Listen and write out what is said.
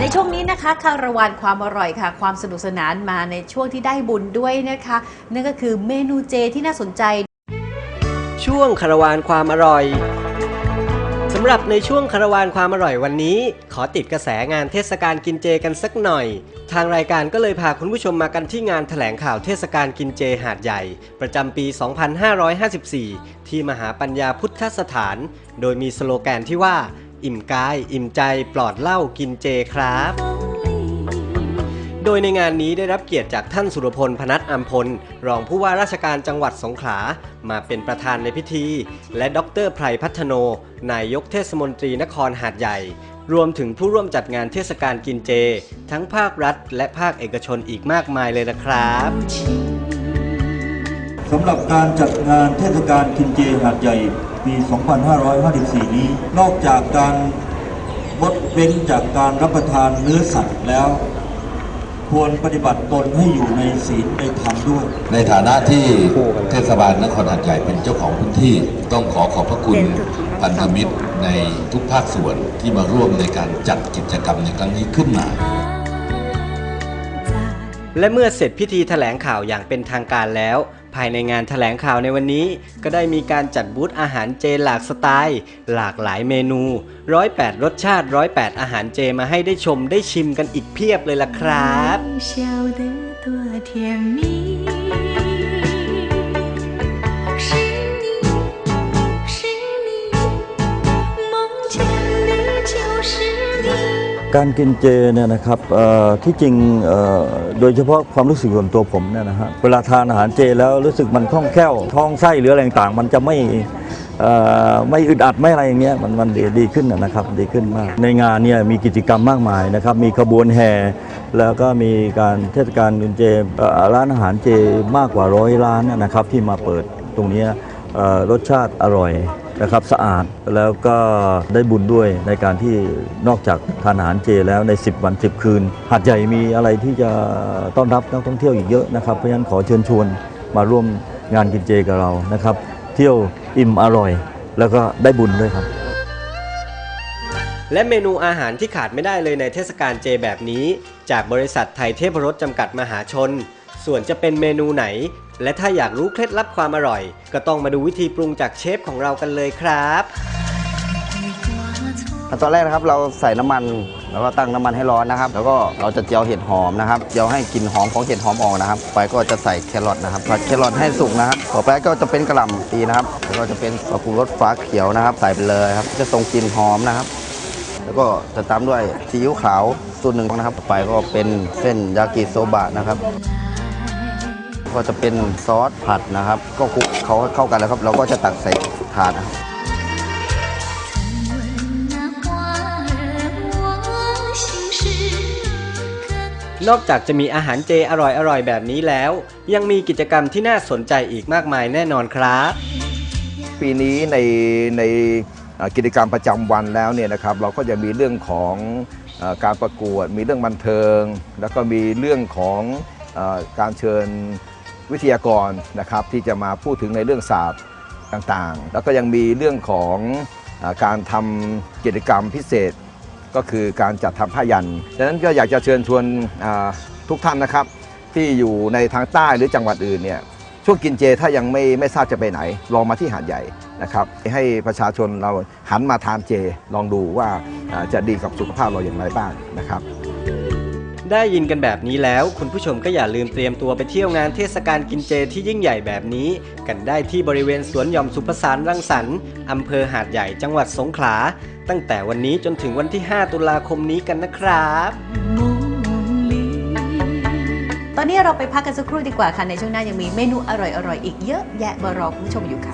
ในช่วงนี้นะคะคาราวานความอร่อยค่ะ ความสนุกสนานมาในช่วงที่ได้บุญด้วยนะคะ นั่นก็คือเมนูเจที่น่าสนใจ ช่วงคาราวานความอร่อยสำหรับในช่วงคาราวานความอร่อยวันนี้ ขอติดกระแสงานเทศกาลกินเจกันสักหน่อย ทางรายการก็เลยพาคุณผู้ชมมากันที่งานแถลงข่าวเทศกาลกินเจหาดใหญ่ ประจำปี 2554 ที่มหาปัญญาพุทธสถาน โดยมีสโลแกนที่ว่า อิ่มกาย อิ่มใจปลอดเหล้ากินเจครับ โดยในงานนี้ได้รับเกียรติจากท่านสุรพลพนัทอัมพล รองผู้ว่าราชการจังหวัดสงขลา มาเป็นประธานในพิธี และดรไพรพัฒโน นายกเทศมนตรีนครหาดใหญ่ รวมถึงผู้ร่วมจัดงานเทศกาลกินเจ ทั้งภาครัฐ และภาคเอกชนอีกมากมายเลยนะครับสำหรับการจัดงานเทศกาลกินเจหาดใหญ่ ปี 2554 นี้ นอกจากการงดเว้นจากการรับประทานเนื้อสัตว์แล้ว ควรปฏิบัติตนให้อยู่ในศีลในธรรมด้วย ในฐานะที่เทศบาลนครหัดใหญ่เป็นเจ้าของพื้นที่ ต้องขอขอบพระคุณพันธมิตรในทุกภาคส่วนที่มาร่วมในการจัดกิจกรรมในครั้งนี้ขึ้นมาและเมื่อเสร็จพิธีแถลงข่าวอย่างเป็นทางการแล้ว ภายในงานแถลงข่าวในวันนี้ ก็ได้มีการจัดบูธอาหารเจหลากสไตล์ หลากหลายเมนูร้อยแปดรสชาติร้อยแปดอาหารเจมาให้ได้ชมได้ชิมกันอีกเพียบเลยล่ะครับ การกินเจเนี่ยนะครับที่จริงโดยเฉพาะความรู้สึกส่วนตัวผมเนี่ยนะฮะเวลาทานอาหารเจแล้วรู้สึกมันคล่องแคล่วท้องไส้หรืออะไรต่างมันจะไม่ไม่อึดอัดไม่อะไรอย่างเงี้ยมันมันดีดีขึ้นนะครับดีขึ้นมาก ในงานเนี่ยมีกิจกรรมมากมายนะครับมีขบวนแห่แล้วก็มีการเทศกาลกินเจร้านอาหารเจมากกว่าร้อยร้านนะครับที่มาเปิดตรงนี้รสชาติอร่อย นะครับสะอาดแล้วก็ได้บุญด้วยในการที่นอกจากทานอาหารเจแล้วใน 10 วัน 10 คืน หาดใหญ่มีอะไรที่จะต้อนรับนักท่องเที่ยวอีกเยอะนะครับ เพราะฉะนั้นขอเชิญชวนมาร่วมงานกินเจกับเรานะครับ เที่ยวอิ่มอร่อย แล้วก็ได้บุญด้วยครับ และเมนูอาหารที่ขาดไม่ได้เลยในเทศกาลเจแบบนี้ จากบริษัทไทยเทพรสจำกัดมหาชน ส่วนจะเป็นเมนูไหน และถ้าอยากรู้เคล็ดลับความอร่อย ก็ต้องมาดูวิธีปรุงจากเชฟของเรากันเลยครับขั้นตอนแรกนะครับเราใส่น้ำมันแล้วก็ตั้งน้ำมันให้ร้อนนะครับ แล้วก็เราจะเจียวเห็ดหอมนะครับเจียวให้กลิ่นหอมของเห็ดหอมออกนะครับไปก็จะใส่แครอทนะครับผัดแครอทให้สุกนะครับต่อไปก็จะเป็นกระหล่ำปีนะครับแล้วก็จะเป็นปลาปรุงรสฟ้าเขียวนะครับ ใส่ไปเลยครับ จะส่งกลิ่นหอมนะครับ แล้วก็จะตามด้วยซีอิ๊วขาวสูตรหนึ่งนะครับ ต่อไปก็เป็นเส้นยากิโซบะนะครับ ก็จะเป็นซอสผัดนะครับ ก็คุกเขาเข้ากันแล้วครับ เราก็จะตักใส่ถาดนะครับนอกจากจะมีอาหารเจอร่อยอร่อยแบบนี้แล้ว ยังมีกิจกรรมที่น่าสนใจอีกมากมายแน่นอนครับ ปีนี้ในในกิจกรรมประจำวันแล้วเนี่ยนะครับ เราก็จะมีเรื่องของการประกวด มีเรื่องบันเทิง แล้วก็มีเรื่องของการเชิญ วิทยากรนะครับที่จะมาพูดถึงในเรื่องศาสตร์ต่างๆ แล้วก็ยังมีเรื่องของอการทำกิจกรรมพิเศษ ก็คือการจัดทำผ้ายันดังนั้นก็อยากจะเชิญชวนทุกท่านนะครับ ที่อยู่ในทางใต้หรือจังหวัดอื่นเนี่ยช่วงกินเจถ้ายังไม่ไม่ทราบจะไปไหน ลองมาที่หาดใหญ่นะครับ ให้ประชาชนเราหันมาทานเจลองดูว่าจะดีกับสุขภาพเราอย่างไรบ้างนะครับ ได้ยินกันแบบนี้แล้ว คุณผู้ชมก็อย่าลืมเตรียมตัวไปเที่ยวงานเทศกาลกินเจที่ยิ่งใหญ่แบบนี้ กันได้ที่บริเวณสวนหย่อมสุภสารรังสรรค์อำเภอหาดใหญ่จังหวัดสงขลา ตั้งแต่วันนี้จนถึงวันที่ 5 ตุลาคมนี้กันนะครับ ตอนนี้เราไปพักกันสักครู่ดีกว่าค่ะในช่วงหน้ายังมีเมนูอร่อยๆอีกเยอะแยะมารอคุณผู้ชมอยู่ค่ะ